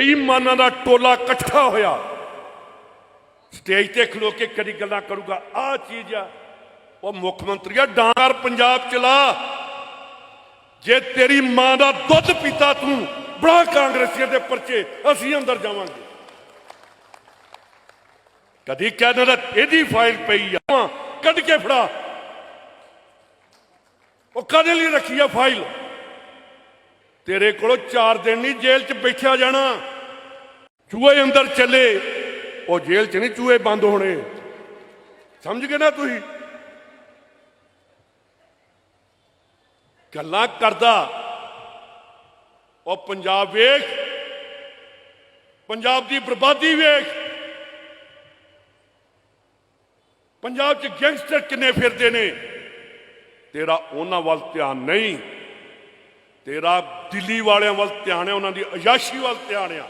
ਬੇਈਮਾਨਾਂ ਦਾ ਟੋਲਾ ਇਕੱਠਾ ਹੋਇਆ। ਸਟੇਜ ਤੇ ਖਲੋ ਕੇ ਕਦੀ ਗੱਲਾਂ ਕਰੂਗਾ, ਆਹ ਚੀਜ਼ ਆ। ਉਹ ਮੁੱਖ ਮੰਤਰੀ ਆ, ਡਾਂਗਰ ਪੰਜਾਬ ਚਲਾ। ਜੇ ਤੇਰੀ ਮਾਂ ਦਾ ਦੁੱਧ ਪੀਤਾ ਤੂੰ, ਬੜਾ ਕਾਂਗਰਸੀਆਂ ਦੇ ਪਰਚੇ, ਅਸੀਂ ਅੰਦਰ ਜਾਵਾਂਗੇ। ਕਦੀ ਕਹਿੰਦਾ ਨਾ ਇਹਦੀ ਫਾਈਲ ਪਈ ਆ, ਕੱਢ ਕੇ ਫੜਾ। ਉਹ ਕਦੇ ਲਈ ਰੱਖੀ ਆ ਫਾਈਲ? ਤੇਰੇ ਕੋਲੋਂ 4 ਦਿਨ ਨਹੀਂ ਜੇਲ੍ਹ 'ਚ ਬੈਠਿਆ ਜਾਣਾ। ਚੂਹੇ ਅੰਦਰ ਚੱਲੇ। ਉਹ ਜੇਲ੍ਹ 'ਚ ਨਹੀਂ ਚੂਹੇ ਬੰਦ ਹੋਣੇ। ਸਮਝ ਗਏ ਨਾ ਤੁਸੀਂ? ਗੱਲਾਂ ਕਰਦਾ। ਉਹ ਪੰਜਾਬ ਵੇਖ। ਪੰਜਾਬ ਦੀ ਬਰਬਾਦੀ ਵੇਖ। ਪੰਜਾਬ 'ਚ ਗੈਂਗਸਟਰ ਕਿੰਨੇ ਫਿਰਦੇ ਨੇ। ਤੇਰਾ ਉਹਨਾਂ ਵੱਲ ਧਿਆਨ ਨਹੀਂ। ਤੇਰਾ ਦਿੱਲੀ ਵਾਲਿਆਂ ਵੱਲ ਧਿਆਨ ਹੈ ਉਹਨਾਂ ਦੀ ਅਯਾਸ਼ੀ ਵੱਲ ਧਿਆਨ ਆ